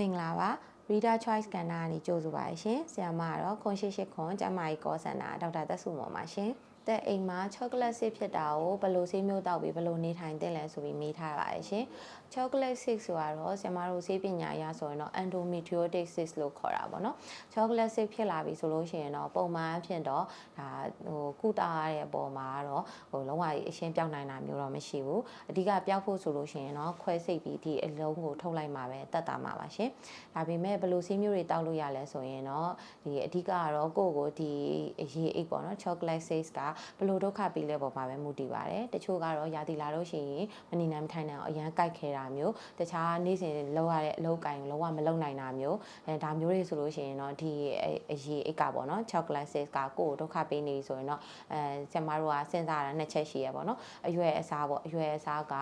မင်္ဂလာပါ Reader Choice ကဏ္ဍကနေကြိုဆိုပါရရှင်။ဆရာမကတော့ခွန်ရှိရှိခွန်ကျမကြီးကောစန္ဒာဒေါက်တာသက်စုမော်ပါရှင်။ တဲ့အိမ်မှာ chocolate sip ဖြစ်တာကိုဘယ်လိုဆေးမျိုးတောက်ပြီးဘယ်လိုနေထိုင်သင့်လဲဆိုပြီးမေးထားပါရရှင်။ chocolate sip ဆိုတာတော့ဆရာမတို့ဆေးပညာအရဆိုရင်တော့ endometriotic cyst လို့ခေါ်တာပေါ့နော်။ chocolate sip ဖြစ်လာပြီဆိုလို့ရှိရင်တော့ပုံမှန်အဖြစ်တော့ဒါဟိုကုသရတဲ့အပေါ်မှာတော့ဟိုလုံးဝအရှင်းပြောင်းနိုင်တာမျိုးတော့မရှိဘူး။အဓိကပျောက်ဖို့ဆိုလို့ရှိရင်တော့ခွဲစိတ်ပြီးဒီအလုံးကိုထုတ်လိုက်မှာပဲတတ်တာမှာပါရှင်။ဒါပေမဲ့ဘယ်လိုဆေးမျိုးတွေတောက်လို့ရလဲဆိုရင်တော့ဒီအဓိကကတော့ကိုယ့်ကိုဒီအရေးအိတ်ပေါ့နော် chocolate cyst ကဘယ်လိုဒုက္ခပေးလဲပေါ်မှာပဲမူတည်ပါတယ်။တချို့ကတော့ရာသီလာလို့ရှိရင်မနေနိုင်မထိုင်နိုင်အောင်အရန်ကြိုက်ခဲတာမျိုးတခြားနေ့စဉ်လောက်ရတဲ့အလုပ်ကိုင်လုံးဝမလုပ်နိုင်တာမျိုးအဲဒါမျိုးတွေဆိုလို့ရှိရင်တော့ဒီအရေးအိတ်ကပေါ့နော် chocolate cyst ကကိုယ့်ကိုဒုက္ခပေးနေဆိုရင်တော့အဲကျမတို့ကစဉ်းစားတာနှစ်ချက်ရှိရပေါ့နော်အရွယ်အစားပေါ့အရွယ်အစားက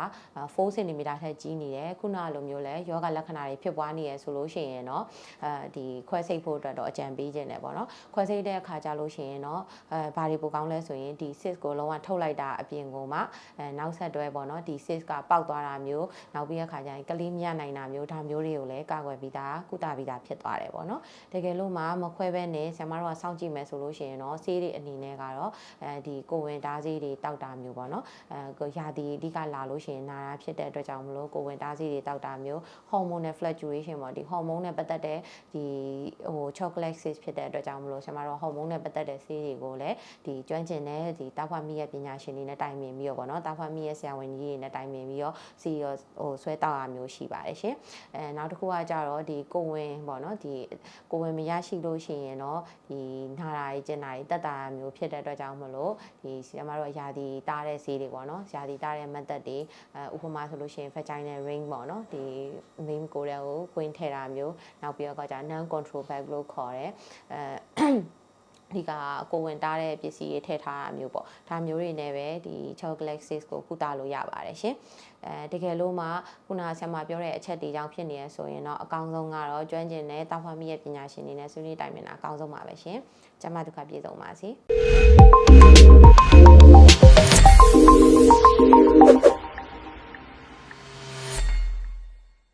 4 cm ထက်ကြီးနေတယ်ခုနလိုမျိုးလဲယောဂလက္ခဏာတွေဖြစ်ပွားနေရဆိုလို့ရှိရင်တော့အဲဒီခွဲစိတ်ဖို့အတွက်တော့အကြံပေးခြင်းတယ်ပေါ့နော်ခွဲစိတ်တဲ့အခါကျလို့ရှိရင်တော့အဲဘာတွေပိုကောင်းလဲဆိုရင်ဒီ cyst ကိုလုံးဝထုတ်လိုက်တာအပြင်ကိုမှအဲနောက်ဆက်တွဲပေါ့နော်ဒီ cyst ကပေါက်သွားတာမျိုးနောက်ပြီးတဲ့အခါကျရင်ကလေးမရနိုင်တာမျိုးဒါမျိုးတွေကိုလည်းကာကွယ်ပြီးသားကုသပြီးသားဖြစ်သွားတယ်ပေါ့နော်တကယ်လို့မှမခွဲဘဲနဲ့ဆရာမတို့ကစောင့်ကြည့်မယ်ဆိုလို့ရှိရင်တော့ဆေးတွေအနေနဲ့ကတော့အဲဒီကိုဝင်တားဆေးတွေတောက်တာမျိုးပေါ့နော်အဲရာသီအဓိကလာလို့ရှိရင်နာတာဖြစ်တဲ့အတွက်ကြောင့်မလို့ကိုဝင်တားဆေးတွေတောက်တာမျိုး hormonal fluctuation ပေါ့ဒီ hormone နဲ့ပတ်သက်တဲ့ဒီဟို chocolate cyst ဖြစ်တဲ့အတွက်ကြောင့်မလို့ဆရာမတို့ hormone နဲ့ပတ်သက်တဲ့ဆေးတွေကိုလည်းဒီကျွမ်းကျင်တဲ့ဒီတာဖွာမိရဲ့ပညာရှင်တွေနဲ့တိုင်ပင်ပြီးတော့ပေါ့နော်တာဖွာမိရဲ့ဆရာဝန်ကြီးတွေနဲ့တိုင်ပင်ပြီးတော့စီရောဟိုဆွဲတောက်ရမျိုးရှိပါတယ်ရှင်အဲနောက်တစ်ခုကကြတော့ဒီကိုဝင်ပေါ့နော်ဒီကိုဝင်မရရှိလို့ရှိရင်တော့ဒီနာတာကြီးကျင်တာကြီးတက်တာမျိုးဖြစ်တဲ့အတွက်ကြောင့်မလို့ဒီဆရာမတို့ရာသီတားတဲ့ဆေးတွေပေါ့နော်ရာသီတားတဲ့ method တွေအဲဥပမာဆိုလို့ရှိရင် vaginal ring ပေါ့နော်ဒီ main ကိုယ်တွေကိုခွင်းထည့်တာမျိုးနောက်ပြီးတော့ကကြ non control bag လို့ခေါ်တယ်အဲ ဒီကကိုဝင်တားတဲ့ပစ္စည်းတွေထည့်ထားတာမျိုးပေါ့ဒါမျိုးတွေနဲ့ပဲဒီ chocolate cyst ကိုကုသလို့ရပါတယ်ရှင်အဲတကယ်လို့မှခုနဆရာမပြောတဲ့အချက်တွေကြောင့်ဖြစ်နေရဆိုရင်တော့အကောင်းဆုံးကတော့ကျွမ်းကျင်တဲ့တောက်ဖွားမိရဲ့ပညာရှင်တွေနဲ့ဆွေးနွေးတိုင်ပင်တာအကောင်းဆုံးပါပဲရှင်ကျမဒုက္ခပြေဆုံးပါစေ